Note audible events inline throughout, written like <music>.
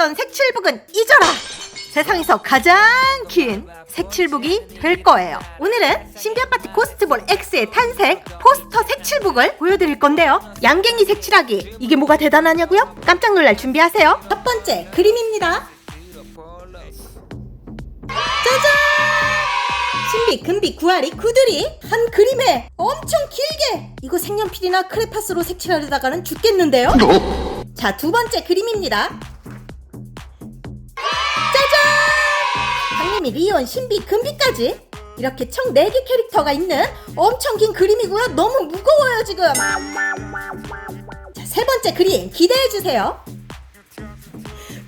몰랐던 색칠북은 잊어라! 세상에서 가장 긴 색칠북이 될 거예요. 오늘은 신비아파트 고스트볼 X의 탄생 포스터 색칠북을 보여드릴 건데요. 양갱이 색칠하기 이게 뭐가 대단하냐고요? 깜짝 놀랄 준비하세요. 첫 번째 그림입니다. 짜잔! 신비, 금비, 구아리, 구들이 한 그림에 엄청 길게 이거 색연필이나 크레파스로 색칠하려다가는 죽겠는데요? 자, 두 번째 그림입니다. 강림이, 리온, 신비, 금비까지 이렇게 총 4개 캐릭터가 있는 엄청 긴 그림이고요. 너무 무거워요, 지금. 자, 세 번째 그림 기대해주세요.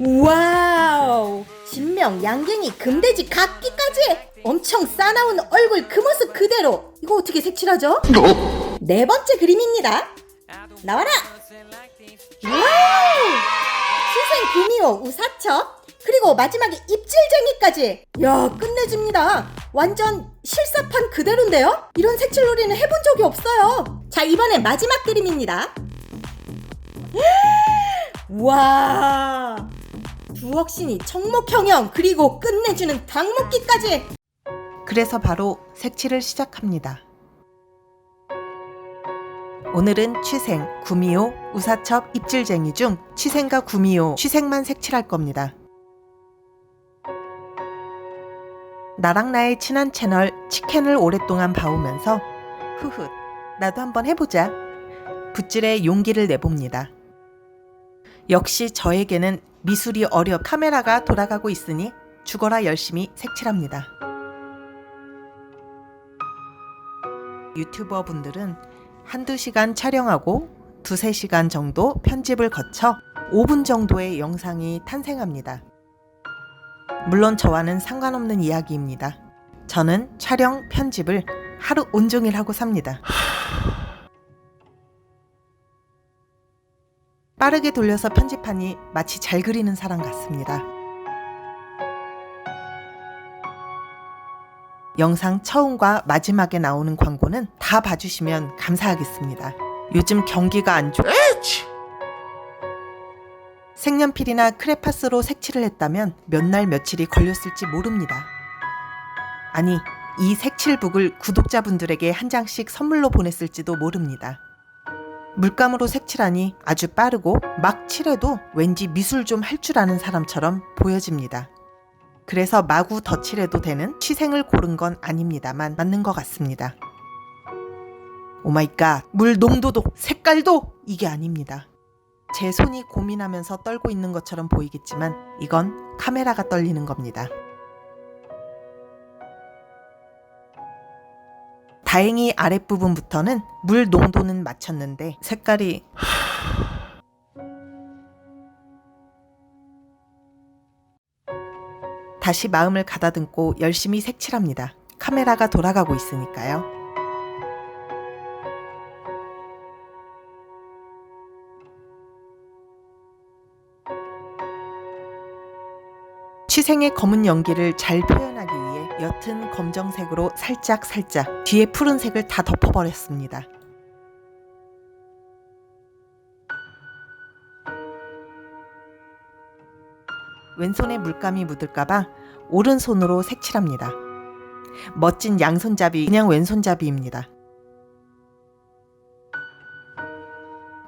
와우! 진명, 양갱이, 금돼지, 각기까지 엄청 싸나운 얼굴 그 모습 그대로 이거 어떻게 색칠하죠? 네 번째 그림입니다. 나와라! 와우! 시생 구미호 우사첩 그리고 마지막에 입질쟁이까지 야 끝내줍니다 완전 실사판 그대로인데요? 이런 색칠놀이는 해본 적이 없어요 자 이번엔 마지막 그림입니다 <gasps> 와 두억신이 청목형형 그리고 끝내주는 당목기까지 그래서 바로 색칠을 시작합니다. 오늘은 취생, 구미호, 우사첩, 입질쟁이 중 취생과 구미호, 취생만 색칠할 겁니다. 나랑 나의 친한 채널 치캔을 오랫동안 봐오면서 후훗 나도 한번 해보자. 붓질에 용기를 내봅니다. 역시 저에게는 미술이 어려 카메라가 돌아가고 있으니 죽어라 열심히 색칠합니다. 유튜버 분들은 한두 시간 촬영하고 두세 시간 정도 편집을 거쳐 5분 정도의 영상이 탄생합니다. 물론 저와는 상관없는 이야기입니다. 저는 촬영, 편집을 하루 온종일 하고 삽니다. 빠르게 돌려서 편집하니 마치 잘 그리는 사람 같습니다. 영상 처음과 마지막에 나오는 광고는 다 봐주시면 감사하겠습니다. 요즘 경기가 안 좋. 색연필이나 크레파스로 색칠을 했다면 몇 날 며칠이 걸렸을지 모릅니다. 아니, 이 색칠북을 구독자분들에게 한 장씩 선물로 보냈을지도 모릅니다. 물감으로 색칠하니 아주 빠르고 막 칠해도 왠지 미술 좀 할 줄 아는 사람처럼 보여집니다. 그래서 마구 덧칠해도 되는 취생을 고른 건 아닙니다만 맞는 것 같습니다. 오마이갓, 물 농도도 색깔도 이게 아닙니다. 제 손이 고민하면서 떨고 있는 것처럼 보이겠지만 이건 카메라가 떨리는 겁니다. 다행히 아랫부분부터는 물 농도는 맞췄는데 색깔이 다시 마음을 가다듬고 열심히 색칠합니다. 카메라가 돌아가고 있으니까요. 취생의 검은 연기를 잘 표현하기 위해 옅은 검정색으로 살짝 살짝 뒤에 푸른색을 다 덮어버렸습니다. 왼손에 물감이 묻을까봐 오른손으로 색칠합니다. 멋진 양손잡이, 그냥 왼손잡이입니다.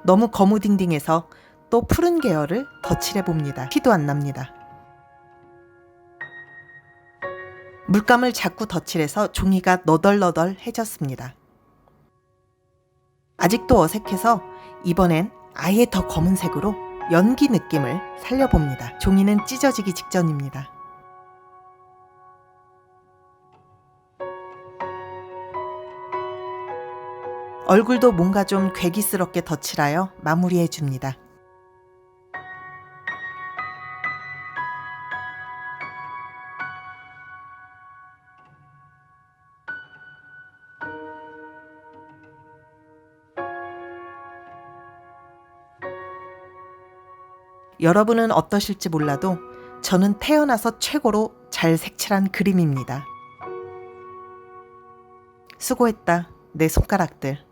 너무 거무딩딩해서 또 푸른 계열을 덧칠해 봅니다. 티도 안 납니다. 물감을 자꾸 덧칠해서 종이가 너덜너덜해졌습니다. 아직도 어색해서 이번엔 아예 더 검은색으로 연기 느낌을 살려봅니다. 종이는 찢어지기 직전입니다. 얼굴도 뭔가 좀 괴기스럽게 덧칠하여 마무리해 줍니다. 여러분은 어떠실지 몰라도 저는 태어나서 최고로 잘 색칠한 그림입니다. 수고했다, 내 손가락들.